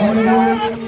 Hallelujah.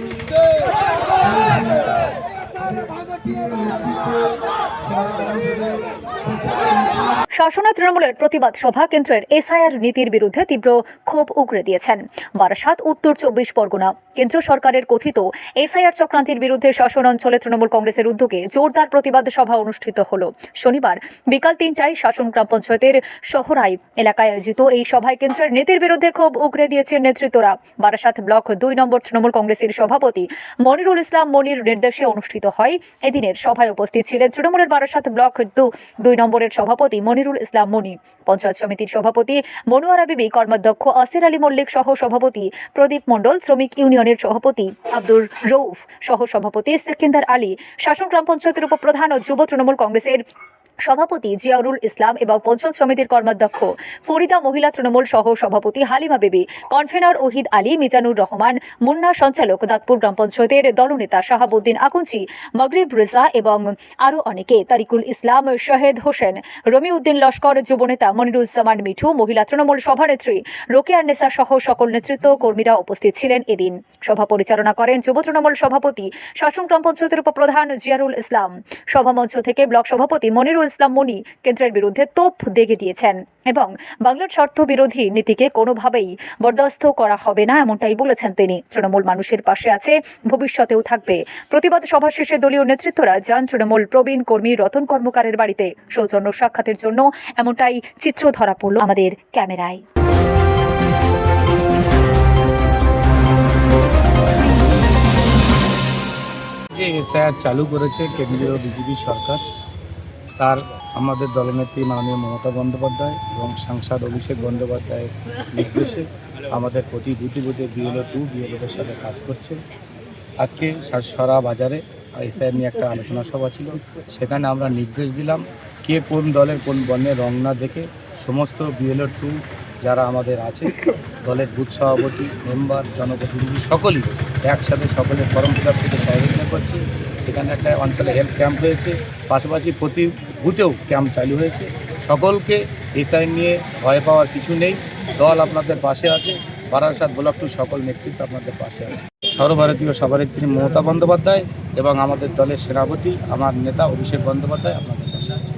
শাসনা তৃণমূলের প্রতিবাদ সভা কেন্দ্রের এসআইআর নীতির বিরুদ্ধে তীব্র ক্ষোভ উগরে দিয়েছেন। বারাসাত, উত্তর চব্বিশ পরগনা। কেন্দ্র সরকারের কথিত এসআইআর চক্রান্তির বিরুদ্ধে শাসন অঞ্চলে তৃণমূল কংগ্রেসের উদ্যোগে জোরদার প্রতিবাদ সভা অনুষ্ঠিত হল। শনিবার বিকাল তিনটায় শাসন গ্রাম পঞ্চায়েতের শহরাই এলাকায় আয়োজিত এই সভায় কেন্দ্রের নীতির বিরুদ্ধে ক্ষোভ উগরে দিয়েছেন নেতৃত্বরা। বারাসাত ব্লক দুই নম্বর তৃণমূল কংগ্রেসের সভাপতি মনিরুল ইসলাম মনির নির্দেশে অনুষ্ঠিত হয়। এদিনের সভায় উপস্থিত ছিলেন তৃণমূলের বারাসাত ব্লক দু দুই নম্বরের সভাপতি মনিরুল ইসলাম মনি। পঞ্চায়েত সমিতির সভাপতি মনোয়ারা বিবি, কর্মাধ্যক্ষ আসির আলী মল্লিক সহ সভাপতি প্রদীপ মণ্ডল, শ্রমিক ইউনিয়নের সভাপতি আব্দুর রৌফ সহ সভাপতি সেকেন্দার আলী, শাসন গ্রাম পঞ্চায়েতের উপপ্রধান ও যুব তৃণমূল কংগ্রেসের সভাপতি জিয়াউরুল ইসলাম এবং পঞ্চায়েত সমিতির কর্মাধ্যক্ষ ফরিদা মহিলা তৃণমূল সহ সভাপতি হালিমা বিবি, কনভেনর ওহিদ আলী, মিজানুর রহমান, মুন্না সঞ্চালক দাঁতপুর গ্রাম পঞ্চায়েতের দলনেতা শাহাবুদ্দিন আকুঞ্চি, মগরিব রেজা এবং আরও অনেকে, তারিকুল ইসলাম, শাহেদ হোসেন, রমিউদ্দিন লস্কর, যুবনেতা মনিরুজ্জামান মিঠু, মহিলা তৃণমূল সভানেত্রী রোকেয়ার নেসা সহ সকল নেতৃত্ব কর্মীরা উপস্থিত ছিলেন এদিন। সভা পরিচালনা করেন যুব তৃণমূল সভাপতি শাসন গ্রাম পঞ্চায়েতের উপপ্রধান জিয়ারুল ইসলাম। সভামঞ্চ থেকে ব্লক সভাপতি মনিরুল ইসলাম মনি কেন্দ্রের বিরুদ্ধে তোপ দেগে দিয়েছেন এবং বাংলার স্বার্থ বিরোধী নীতিকে কোনোভাবেই বরদাস্ত করা হবে না, এমনটাই বলেছেন তিনি। তৃণমূল মানুষের পাশে আছে, ভবিষ্যতেও থাকবে। প্রতিবাদ সভা শেষে দলীয় নেতৃত্বরা যান তৃণমূল প্রবীণ কর্মী রতন কর্মকারের বাড়িতে সৌজন্য সাক্ষাতের জন্য, এমনটাই চিত্র ধরা পড়ল আমাদের ক্যামেরায়। এসআইআর চালু করেছে কেন্দ্রীয় বিজেপি সরকার তার আমাদের দলনেত্রী মাননীয় মমতা বন্দ্যোপাধ্যায় এবং সাংসদ অভিষেক বন্দ্যোপাধ্যায়ের নির্দেশে আমাদের প্রতি বুথে বুথে বিএলও টু বিএলওদের সাথে কাজ করছে। আজকে সরা বাজারে এসআইআর নিয়ে একটা আলোচনা সভা ছিল। সেখানে আমরা নির্দেশ দিলাম কে কোন দলের কোন বর্ণের রং না দেখে সমস্ত বিএলও টু যারা আমাদের আছে, দলের বুথ সভাপতি মেম্বার জনপ্রতিনিধি সকলেই একসাথে সকলের আপ থেকে সহযোগিতা করছে। এখানে একটা অঞ্চলে হেলথ ক্যাম্প হয়েছে। পাশাপাশি প্রতি বুথেও ক্যাম্প চালু হয়েছে। সকলকে এসআই নিয়ে ভয় পাওয়ার কিছু নেই। দল আপনাদের পাশে আছে। বারাসাত ব্লক টু সকল নেতৃত্ব আপনাদের পাশে আছে। সর্বভারতীয় সভানেত্রী মমতা বন্দ্যোপাধ্যায় এবং আমাদের দলের সেনাপতি, আমার নেতা অভিষেক বন্দ্যোপাধ্যায় আপনাদের পাশে আছে।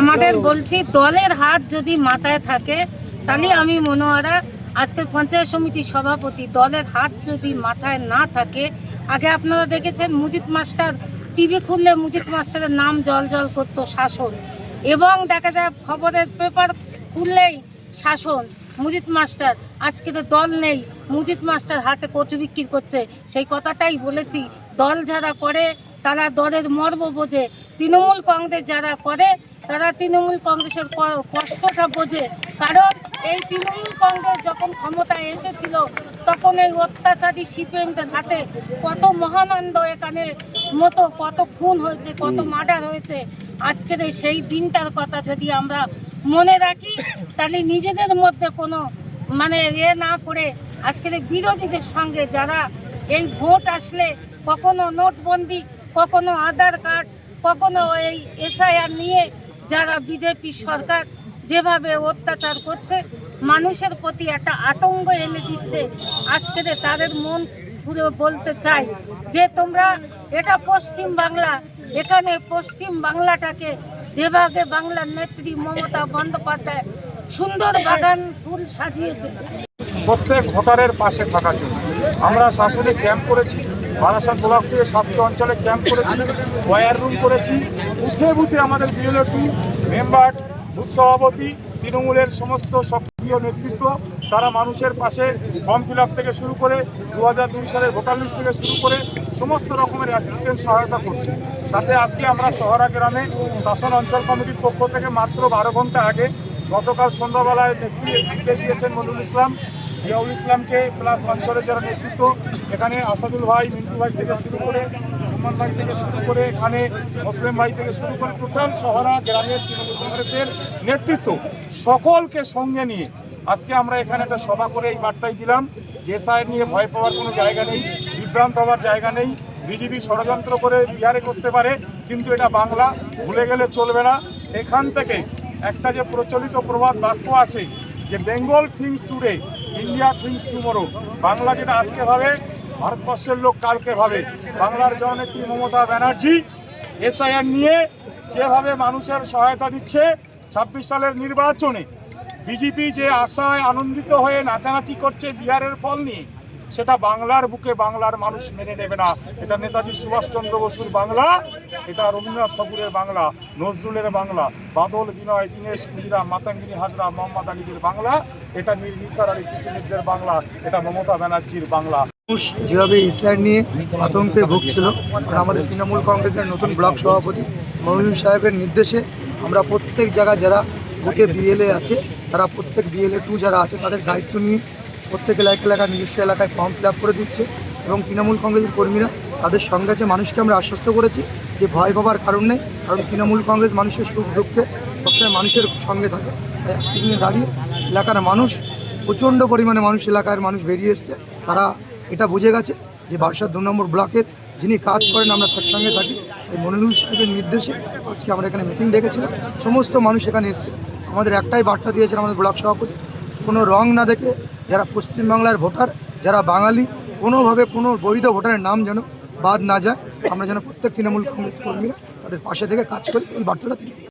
আমাদের বলছি, দলের হাত যদি মাথায় থাকে, তাহলে আমি মনোয়ারা আজকের পঞ্চায়েত সমিতির সভাপতি দলের হাত যদি মাথায় না থাকে, আগে আপনারা দেখেছেন মুজিদ মাস্টার টিভি খুললে মুজিদ মাস্টারের নাম জল জল করতো শাসন। এবং দেখা যায় খবরের পেপার খুললেই শাসন মুজিদ মাস্টার। আজকে তো দল নেই মুজিদ মাস্টার হাতে কচু বিক্রি করছে। সেই কথাটাই বলেছি, দল যারা করে তারা দলের মর্ম বোঝে। তৃণমূল কংগ্রেস যারা করে তারা তৃণমূল কংগ্রেসের কষ্টটা বোঝে। কারণ এই তৃণমূল কংগ্রেস যখন ক্ষমতায় এসেছিল তখন এই অত্যাচারী সিপিএমদের হাতে কত মহানন্দ এখানে মতো কত খুন হয়েছে কত মার্ডার হয়েছে। আজকের এই সেই দিনটার কথা যদি আমরা মনে রাখি তাহলে নিজেদের মধ্যে কোনো মানে এ না করে আজকের বিরোধীদের সঙ্গে যারা এই ভোট আসলে কখনো নোটবন্দি কখনো আধার কার্ড, কখনো এই এসআইআর নিয়ে যারা বিজেপি সরকার যেভাবে অত্যাচার করছে, মানুষের প্রতি একটা আতঙ্ক এনে দিচ্ছে। আজকের তাদের মন ঘুরে বলতে চাই যে তোমরা এটা পশ্চিম বাংলা, এখানে পশ্চিম বাংলাটাকে যেভাবে বাংলার নেত্রী মমতা বন্দ্যোপাধ্যায় সুন্দর বাগান ফুল সাজিয়েছে। প্রত্যেক ভোটারের পাশে থাকার জন্য। আমরা শাশুড়ি ক্যাম্প করেছি বারাসাত ব্লক সাতটি অঞ্চলে ক্যাম্প করেছি, ওয়ার রুম করেছি। বুথে বুথে আমাদের বিএলও টু মেম্বার, বুথ সভাপতি, তৃণমূলের সমস্ত সক্রিয় নেতৃত্ব, তারা মানুষের পাশে ফর্ম ফিল থেকে শুরু করে দু হাজার দুই সালের ভোটার লিস্ট থেকে শুরু করে সমস্ত রকমের অ্যাসিস্ট্যান্ট সহায়তা করছে। সাথে আজকে আমরা শহরা গ্রামে শাসন অঞ্চল কমিটির পক্ষ থেকে মাত্র বারো ঘণ্টা আগে গতকাল সন্ধ্যাবেলায় নেতৃত্বে দিয়েছেন মনুল ইসলাম। জিয়াউল ইসলামকে প্লাস অঞ্চলের যারা নেতৃত্ব, এখানে আসাদুল ভাই, মিন্টু ভাই থেকে শুরু করে রহমান ভাই থেকে শুরু করে, এখানে মুসলিম ভাই থেকে শুরু করে টোটাল শহরা গ্রামের তৃণমূল কংগ্রেসের নেতৃত্ব। সকলকে সঙ্গে নিয়ে আজকে আমরা এখানে একটা সভা করে এই বার্তাই দিলাম। যে সাইড নিয়ে ভয় পাওয়ার কোনো জায়গা নেই, বিভ্রান্ত হওয়ার জায়গা নেই। বিজেপি ষড়যন্ত্র করে বিহারে করতে পারে, কিন্তু এটা বাংলা ভুলে গেলে চলবে না। এখান থেকে একটা যে প্রচলিত প্রবাদ বাক্য আছে যে, Bengal things today India things tomorrow Bangla যেটা আজকে ভাবে, ভারতবর্ষের লোক কালকে ভাবে। বাংলার জননেত্রী মমতা ব্যানার্জি এসআইআর নিয়ে যেভাবে মানুষের সহায়তা দিচ্ছে, ছাব্বিশ সালের নির্বাচনে। বিজেপি যে আশায় আনন্দিত হয়ে নাচানাচি করছে বিহারের ফল নিয়ে সেটা বাংলার বুকে বাংলার মানুষ মেনে নেবে না। এটা নেতাজি সুভাষচন্দ্র বসুর বাংলা, এটা রবীন্দ্রনাথ ঠাকুরের বাংলা, নজরুলের বাংলা, বাদল, বিনয়, দীনেশ ক্ষুদিরাম মাতাঙ্গিনী, হাজরা, মোহাম্মদ আলীদের বাংলা, এটা মীর নিসার আলী কীর্তিনিকদের বাংলা, এটা মমতা ব্যানার্জির বাংলা। মানুষ যেভাবে এসআর নিয়ে আতঙ্কে ভুগছিল আমাদের তৃণমূল কংগ্রেসের নতুন ব্লক সভাপতি মমিনুল সাহেবের নির্দেশে আমরা প্রত্যেক জায়গায় যারা বুকে বিএলএ আছে, তারা প্রত্যেক বিএলএ টু যারা আছে, তাদের দায়িত্ব নিয়ে প্রত্যেক এলাকা এলাকায় নিজস্ব এলাকায় ফর্ম ফিল করে দিচ্ছে এবং তৃণমূল কংগ্রেসের কর্মীরা তাদের সঙ্গে আছে, মানুষকে আমরা আশ্বস্ত করেছি যে ভয় পাবার কারণ নেই, কারণ তৃণমূল কংগ্রেস মানুষের সুখ দুঃখে সবসময় মানুষের সঙ্গে থাকে। তাই আজকে দিনে দাঁড়িয়ে এলাকার মানুষ, প্রচণ্ড পরিমাণে মানুষ, এলাকার মানুষ বেরিয়ে এসছে। তারা এটা বুঝে গেছে যে বারাসাত দু নম্বর ব্লকের যিনি কাজ করেন, আমরা তার সঙ্গে থাকি। এই মনিরুল সাহেবের নির্দেশে আজকে আমরা এখানে মিটিং ডেকেছিলাম। সমস্ত মানুষ এখানে এসছে। আমাদের একটাই বার্তা দিয়েছেন আমাদের ব্লক সভাপতি, কোনো রং না দেখে যারা পশ্চিমবাংলার ভোটার, যারা বাঙালি, কোনোভাবে কোনো বৈধ ভোটারের নাম যেন বাদ না যায়। আমরা যেন প্রত্যেক তৃণমূল কংগ্রেস কর্মীরা তাদের পাশে থেকে কাজ করি এই বার্তাটা তিনি